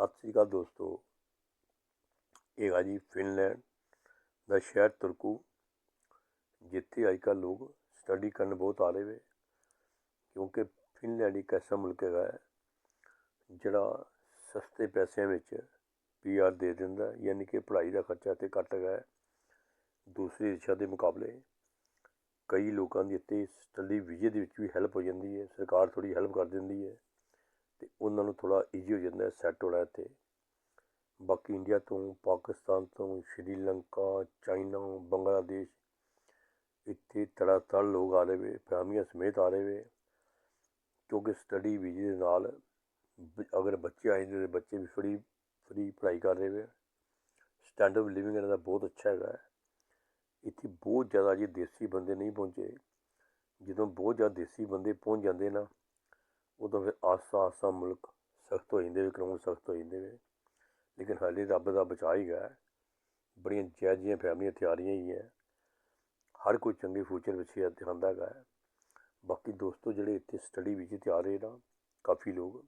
ਸਤਿ ਸ੍ਰੀ ਅਕਾਲ ਦੋਸਤੋ। ਇਹ ਹੈਗਾ ਜੀ ਫਿਨਲੈਂਡ ਦਾ ਸ਼ਹਿਰ ਤੁਰਕੂ, ਜਿੱਥੇ ਅੱਜ ਕੱਲ੍ਹ ਲੋਕ ਸਟੱਡੀ ਕਰਨ ਬਹੁਤ ਆ ਰਹੇ ਵੇ, ਕਿਉਂਕਿ ਫਿਨਲੈਂਡ ਇੱਕ ਐਸਾ ਮੁਲਕ ਹੈਗਾ ਜਿਹੜਾ ਸਸਤੇ ਪੈਸਿਆਂ ਵਿੱਚ ਪੀਆਰ ਦੇ ਦਿੰਦਾ ਯਾਨੀ ਕਿ ਪੜ੍ਹਾਈ ਦਾ ਖਰਚਾ ਤੇ ਘੱਟ ਹੈਗਾ ਹੈ। ਦੂਸਰੀ ਦੇਸ਼ਾਂ ਦੇ ਮੁਕਾਬਲੇ ਕਈ ਲੋਕਾਂ ਦੀ ਇੱਥੇ ਸਟੱਡੀ ਵੀਜ਼ੇ ਦੇ ਵਿੱਚ ਵੀ ਹੈਲਪ ਹੋ ਜਾਂਦੀ ਹੈ, ਸਰਕਾਰ ਥੋੜੀ ਹੈਲਪ ਕਰ ਦਿੰਦੀ ਹੈ। ਤੇ ਉਹਨਾਂ ਨੂੰ ਥੋੜਾ ਈਜ਼ੀ ਹੋ ਜਾਂਦਾ ਸੈੱਟ ਹੋਣਾ ਇੱਥੇ। ਬਾਕੀ ਇੰਡੀਆ ਤੋਂ ਪਾਕਿਸਤਾਨ ਤੋਂ ਸ਼੍ਰੀਲੰਕਾ ਚਾਈਨਾ ਬੰਗਲਾਦੇਸ਼ ਇੱਥੇ ਤੜਾਤੜ ਲੋਕ ਆ ਰਹੇ ਵੇ, ਫੈਮਲੀਆਂ ਸਮੇਤ ਆ ਰਹੇ ਵੇ, ਕਿਉਂਕਿ ਸਟੱਡੀ ਵੀਜ਼ੇ ਦੇ ਨਾਲ ਬ- ਅਗਰ ਬੱਚੇ ਆਏ ਨੇ, ਬੱਚੇ ਵੀ ਫਰੀ ਫਰੀ ਪੜ੍ਹਾਈ ਕਰ ਰਹੇ ਵੇ। ਸਟੈਂਡਰਡ ਲਿਵਿੰਗ ਇਹਨਾਂ ਦਾ ਬਹੁਤ ਅੱਛਾ ਹੈਗਾ ਇੱਥੇ ਬਹੁਤ ਜ਼ਿਆਦਾ ਜੀ ਦੇਸੀ ਬੰਦੇ ਨਹੀਂ ਪਹੁੰਚੇ, ਜਦੋਂ ਬਹੁਤ ਜ਼ਿਆਦਾ ਦੇਸੀ ਬੰਦੇ ਪਹੁੰਚ ਜਾਂਦੇ ਨਾ ਉਦੋਂ ਫਿਰ ਆਸਾ ਆਸਾ ਮੁਲਕ ਸਖਤ ਹੋ ਜਾਂਦੇ ਵੇ ਕਾਨੂੰਨ ਸਖਤ ਹੋ ਜਾਂਦੇ ਵੇ। ਲੇਕਿਨ ਹਾਲੇ ਰੱਬ ਦਾ ਬਚਾ ਹੀ ਗਿਆ ਬੜੀਆਂ ਬੜੀਆਂ ਜਾਇਜ਼ੀਆਂ ਫੈਮਲੀਆਂ ਤਿਆਰੀਆਂ ਹੀ ਹੈ। ਹਰ ਕੋਈ ਚੰਗੇ ਫਿਊਚਰ ਵਿੱਚ ਹੀ ਦਿਖਾਉਂਦਾ ਗਾ ਬਾਕੀ ਦੋਸਤੋ ਜਿਹੜੇ ਇੱਥੇ ਸਟੱਡੀ ਵਿੱਚ ਤੇ ਰਹੇ ਨਾ, ਕਾਫੀ ਲੋਕ।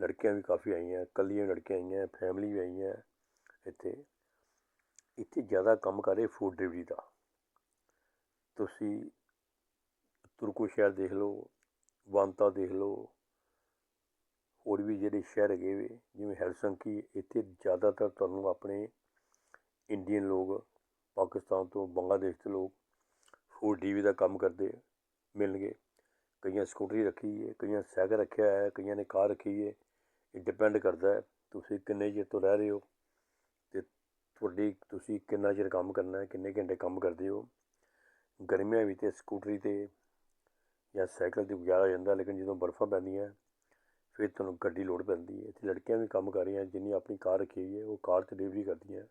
ਲੜਕੀਆਂ ਵੀ ਕਾਫੀ ਆਈਆਂ ਕੱਲੀਆਂ ਲੜਕੀਆਂ ਆਈਆਂ ਫੈਮਲੀ ਵੀ ਆਈਆਂ ਇੱਥੇ। ਇੱਥੇ ਜ਼ਿਆਦਾ ਕੰਮ ਕਰ ਰਹੇ ਫੂਡ ਡਿਲੀਵਰੀ ਦਾ। ਤੁਸੀਂ ਤੁਰਕੂ ਸ਼ਹਿਰ ਦੇਖ ਲਓ ਵਾਂਤਾ ਦੇਖ ਲਓ, ਹੋਰ ਵੀ ਜਿਹੜੇ ਸ਼ਹਿਰ ਹੈਗੇ ਵੇ, ਜਿਵੇਂ ਹੈਲਸੰਕੀ, ਇੱਥੇ ਜ਼ਿਆਦਾਤਰ ਤੁਹਾਨੂੰ ਆਪਣੇ ਇੰਡੀਅਨ ਲੋਕ, ਪਾਕਿਸਤਾਨ ਤੋਂ ਬੰਗਲਾਦੇਸ਼ ਤੋਂ ਲੋਕ ਫੂਡ ਡਿਲੀਵਰੀ ਦਾ ਕੰਮ ਕਰਦੇ ਮਿਲਣਗੇ। ਕਈਆਂ ਸਕੂਟਰੀ ਰੱਖੀ ਹੈ, ਕਈਆਂ ਸਾਈਕਲ ਰੱਖਿਆ ਹੈ, ਕਈਆਂ ਨੇ ਕਾਰ ਰੱਖੀ ਹੈ, ਇਹ ਡਿਪੈਂਡ ਕਰਦਾ ਹੈ ਤੁਸੀਂ ਕਿੰਨੇ ਚਿਰ ਤੋਂ ਰਹਿ ਰਹੇ ਹੋ ਤੇ ਤੁਹਾਡੀ ਤੁਸੀਂ ਕਿੰਨਾ ਚਿਰ ਕੰਮ ਕਰਨਾ ਹੈ, ਕਿੰਨੇ ਘੰਟੇ ਕੰਮ ਕਰਦੇ ਹੋ। ਗਰਮੀਆਂ ਵਿੱਚ ਸਕੂਟਰੀ ਤੇ ਜਾਂ ਸਾਈਕਲ ਤੇ ਗੁਜ਼ਾਰਾ ਜਾਂਦਾ, ਲੇਕਿਨ ਜਦੋਂ ਬਰਫ਼ਾਂ ਪੈਂਦੀਆਂ, ਫਿਰ ਤੁਹਾਨੂੰ ਗੱਡੀ ਲੋੜ ਪੈਂਦੀ ਹੈ। ਇੱਥੇ ਲੜਕੀਆਂ ਵੀ ਕੰਮ ਕਰ ਰਹੀਆਂ, ਜਿੰਨੀ ਆਪਣੀ ਕਾਰ ਰੱਖੀ ਹੋਈ ਹੈ, ਉਹ ਕਾਰ ਤੇ ਡਿਲੀਵਰੀ ਕਰਦੀਆਂ,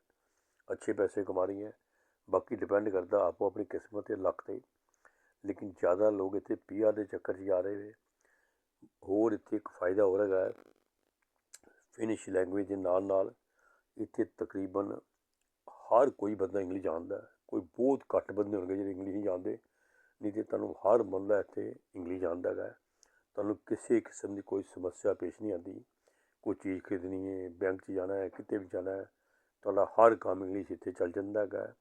ਅੱਛੇ ਪੈਸੇ ਕਮਾ ਰਹੀਆਂ, ਬਾਕੀ ਡਿਪੈਂਡ ਕਰਦਾ ਆਪੋ ਆਪਣੀ ਕਿਸਮਤ ਤੇ ਲੱਕ ਤੇ। ਲੇਕਿਨ ਜ਼ਿਆਦਾ ਲੋਕ ਇੱਥੇ ਪੀਆਰ ਦੇ ਚੱਕਰ 'ਚ ਜਾ ਰਹੇ ਵੇ ਹੋਰ ਇੱਥੇ ਇੱਕ ਫਾਇਦਾ ਹੋਰ ਹੈਗਾ ਹੈ। ਫਿਨਿਸ਼ ਲੈਂਗੁਏਜ ਦੇ ਨਾਲ ਨਾਲ ਇੱਥੇ ਤਕਰੀਬਨ ਹਰ ਕੋਈ ਬੰਦਾ ਇੰਗਲਿਸ਼ ਜਾਣਦਾ, ਕੋਈ ਬਹੁਤ ਘੱਟ ਬੰਦੇ ਹੋਣਗੇ ਜਿਹੜੇ ਇੰਗਲਿਸ਼ ਨਹੀਂ ਜਾਣਦੇ। ਨਹੀਂ ਤੇ ਤੁਹਾਨੂੰ ਹਰ ਬੰਦਾ ਇੱਥੇ ਇੰਗਲਿਸ਼ ਜਾਣਦਾ ਹੈਗਾ। ਤੁਹਾਨੂੰ ਕਿਸੇ ਕਿਸਮ ਦੀ ਕੋਈ ਸਮੱਸਿਆ ਪੇਸ਼ ਨਹੀਂ ਆਉਂਦੀ। ਕੋਈ ਚੀਜ਼ ਖਰੀਦਣੀ ਹੈ, ਬੈਂਕ 'ਚ ਜਾਣਾ ਹੈ, ਕਿਤੇ ਵੀ ਜਾਣਾ ਹੈ, ਤੁਹਾਡਾ ਹਰ ਕੰਮ ਇੰਗਲਿਸ਼ ਇੱਥੇ ਚੱਲ ਜਾਂਦਾ ਹੈਗਾ।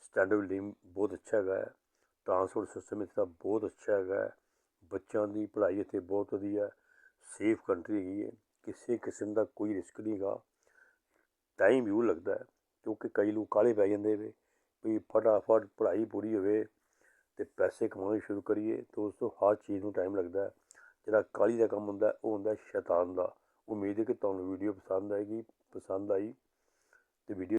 ਸਟੈਂਡਰਡ ਲਿਵਿੰਗ ਬਹੁਤ ਅੱਛਾ ਹੈਗਾ। ਹੈ ਟਰਾਂਸਪੋਰਟ ਸਿਸਟਮ ਇੱਥੇ ਦਾ ਬਹੁਤ ਅੱਛਾ ਹੈਗਾ। ਬੱਚਿਆਂ ਦੀ ਪੜ੍ਹਾਈ ਇੱਥੇ ਬਹੁਤ ਵਧੀਆ। ਸੇਫ ਕੰਟਰੀ ਹੈਗੀ ਹੈ। ਕਿਸੇ ਕਿਸਮ ਦਾ ਕੋਈ ਰਿਸਕ ਨਹੀਂ ਹੈਗਾ। ਟਾਈਮ ਵੀ ਲੱਗਦਾ ਕਿਉਂਕਿ ਕਈ ਲੋਕ ਕਾਹਲੇ ਪੈ ਜਾਂਦੇ ਵੇ, ਵੀ ਫਟਾਫਟ ਪੜ੍ਹਾਈ ਪੂਰੀ ਹੋਵੇ ਤੇ ਪੈਸੇ ਕਮਾਉਣੇ ਸ਼ੁਰੂ ਕਰੀਏ ਤਾਂ ਉਸ ਤੋਂ ਹਰ ਚੀਜ਼ ਨੂੰ ਟਾਈਮ ਲੱਗਦਾ ਹੈ। ਜਿਹੜਾ ਕਾਹਲੀ ਦਾ ਕੰਮ ਹੁੰਦਾ ਉਹ ਹੁੰਦਾ ਸ਼ੈਤਾਨ ਦਾ। ਉਮੀਦ ਹੈ ਕਿ ਤੁਹਾਨੂੰ ਵੀਡੀਓ ਪਸੰਦ ਆਏਗੀ, ਪਸੰਦ ਆਈ ਤੇ ਵੀਡੀਓ